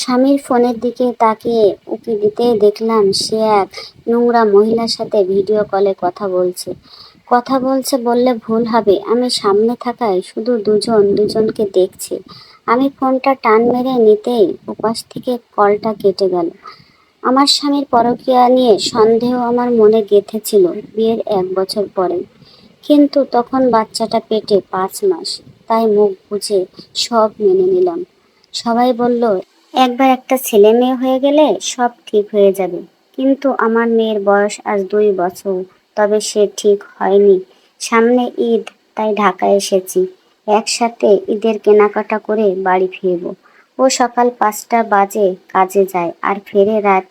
স্বামীর ফোনের দিকে তাকিয়ে উঁকি দিতেই দেখলাম সে এক নোংরা মহিলার সাথে ভিডিও কলে কথা বলছে। কথা বলছে বললে ভুল হবে। আমি সামনে থাকায় শুধু দুজন দুজনকে দেখছি। আমি ফোনটা টান মেরে নিতেই উপাস থেকে কলটা কেটে গেল। আমার স্বামীর পরকীয়া নিয়ে সন্দেহ আমার মনে গেঁথেছিল বিয়ের এক বছর পরে। কিন্তু তখন বাচ্চাটা পেটে পাঁচ মাস, তাই মুখ বুঝে সব মেনে নিলাম। সবাই বলল একবার একটা ছেলে মেয়ে হয়ে গেলে সব ঠিক হয়ে যাবে। কিন্তু আমার মেয়ের বয়স আজ দুই বছর, তবে সে ঠিক হয়নি। সামনে ঈদ, তাই ঢাকায় এসেছি। একসাথে ঈদের কেনাকাটা করে বাড়ি ফিরব। ও সকাল পাঁচটা বাজে কাজে যায় আর ফেরে রাত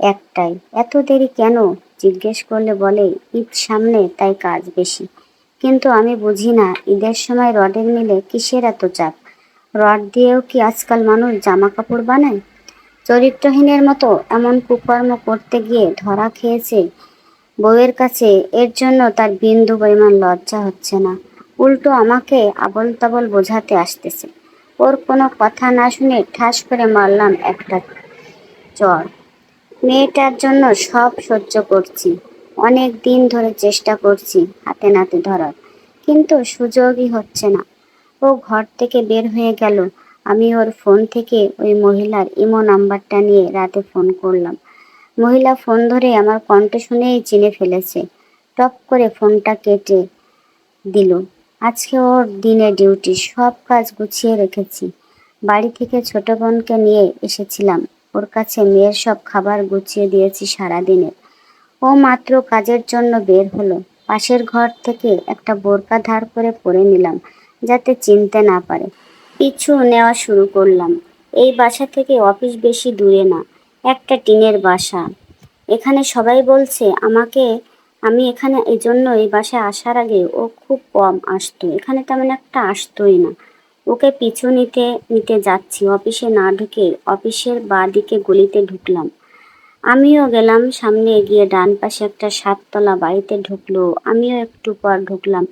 একটাই এত দেরি কেন? জিজ্ঞেস করলে বলে, ঈদ সামনে, তাই কাজ বেশি। কিন্তু আমি বুঝি না, ঈদের সময় রডের মিলে কিসের এত চাপ? রড দিয়েও কি আজকাল মানুষ জামা কাপড় বানায়? চরিত্রহীনের মতো এমন কুকর্ম করতে গিয়ে ধরা খেয়েছে বউয়ের কাছে, এর জন্য তার বিন্দু পরিমাণ লজ্জা হচ্ছে না। উল্টো আমাকে আবল তাবল বোঝাতে আসতেছে। ওর কোনো কথা না শুনে ঠাস করে মারলাম একটা চর। মেয়েটার জন্য সব সহ্য করছি। অনেক দিন ধরে চেষ্টা করছি হাতে নাতে ধরার, কিন্তু সুযোগই হচ্ছে না। ও ঘর থেকে বের হয়ে গেল। আমি ওর ফোন থেকে ওই মহিলার ইমো নাম্বারটা নিয়ে রাতে ফোন করলাম। মহিলা ফোন ধরে আমার কণ্ঠ শুনেই চিনে ফেলেছে। টপ করে ফোনটা কেটে দিল। আজকে ওর দিনে ডিউটি, সব কাজ গুছিয়ে রেখেছি। বাড়ি থেকে ছোট বোনকে নিয়ে এসেছিলাম। ওর কাছে মেয়ের সব খাবার গুছিয়ে দিয়েছি সারা সারাদিনের ও মাত্র কাজের জন্য বের হলো। পাশের ঘর থেকে একটা বোরকা ধার করে পরে নিলাম। যাতে চিনতে না পারে। পিছু নেওয়া শুরু করলাম। এই বাসা থেকে অফিস বেশি দূরে না, একটা টিনের বাসা। এখানে সবাই বলছে, আমাকে, আমি এখানে এই জন্য এই বাসায় আসার আগে ও খুব কম আসতো। এখানে তেমন একটা আসতোই না। ওকে পিছু নিতে নিতে যাচ্ছি। অফিসে না ঢুকে অফিসের বা দিকে গলিতে ঢুকলাম। আমিও গেলাম, সামনে এগিয়ে ডান পাশে একটা সাততলা বাড়িতে ঢুকলো। আমিও একটু পর ঢুকলাম।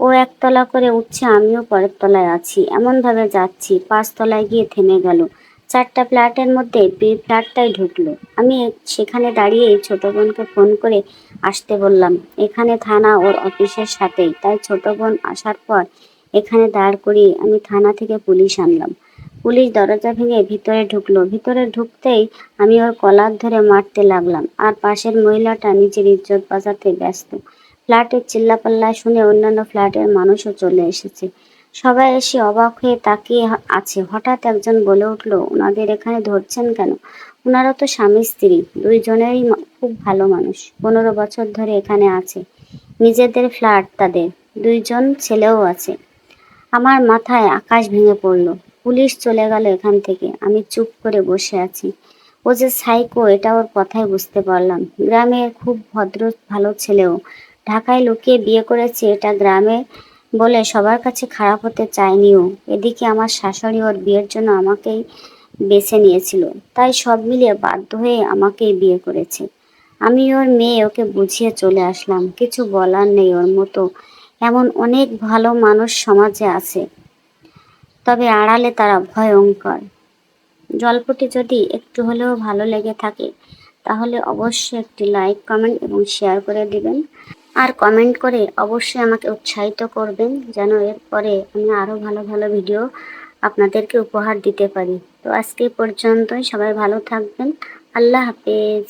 ও একতলা করে উঠছে, আমিও পরের তলায় আছি। এমনভাবে যাচ্ছি, পাঁচতলায় গিয়ে থেমে গেল। চারটা ফ্ল্যাটের মধ্যে বি ফ্ল্যাটটাই ঢুকলো। আমি সেখানে দাঁড়িয়ে ছোট বোনকে ফোন করে আসতে বললাম, এখানে থানা ওর অফিসের সাথেই। তাই ছোট বোন আসার পর এখানে দাঁড় করিয়ে আমি থানা থেকে পুলিশ আনলাম। পুলিশ দরজা ভেঙে ভিতরে ঢুকলো। ভিতরে ঢুকতেই আমি ওর কলার ধরে মারতে লাগলাম। আর পাশের মহিলাটা নিজের ইজ্জত বাঁচাতে ব্যস্ত। ফ্ল্যাটের চিল্লাপাল্লা শুনে অন্যান্য ফ্ল্যাটের মানুষও চলে এসেছে। সবাই এসে অবাক হয়ে তাকিয়ে আছে। হঠাৎ একজন বলে উঠল, ওনাদের এখানে ধরছেন কেন? ওনারা তো স্বামী, স্ত্রী। দুইজনেরই খুব ভালো মানুষ। পনেরো বছর ধরে এখানে আছে। নিজেদের ফ্ল্যাট তাদের। দুইজন ছেলেও আছে। আমার মাথায় আকাশ ভেঙে পড়ল। পুলিশ চলে গেল এখান থেকে। আমি চুপ করে বসে আছি। ও যে সাইকো, এটা ওর কথাই বুঝতে পারলাম। গ্রামের খুব ভদ্র, ভালো ছেলেও। ঢাকায় লুকিয়ে বিয়ে করেছে এটা গ্রামে বলে সবার কাছে খারাপ হতে চায়নিও। এদিকে আমার শাশুড়ি ওর বিয়ের জন্য আমাকেই বেছে নিয়েছিল। তাই সব মিলিয়ে বাধ্য হয়ে আমাকেই বিয়ে করেছে। আমি ওর মেয়ে ওকে বুঝিয়ে চলে আসলাম। কিছু বলার নেই ওর মতো। এমন অনেক ভালো মানুষ সমাজে আছে। তবে আড়ালে তারা ভয়ঙ্কর। গল্পটি যদি একটু হলেও ভালো লেগে থাকে, তাহলে অবশ্যই একটি লাইক কমেন্ট এবং শেয়ার করে দিবেন। আর কমেন্ট করে অবশ্যই আমাকে উৎসাহিত করবেন, যেন এরপরে আমি আরও ভালো ভালো ভিডিও আপনাদেরকে উপহার দিতে পারি। তো আজকে পর্যন্তই, সবাই ভালো থাকবেন, আল্লাহ হাফেজ।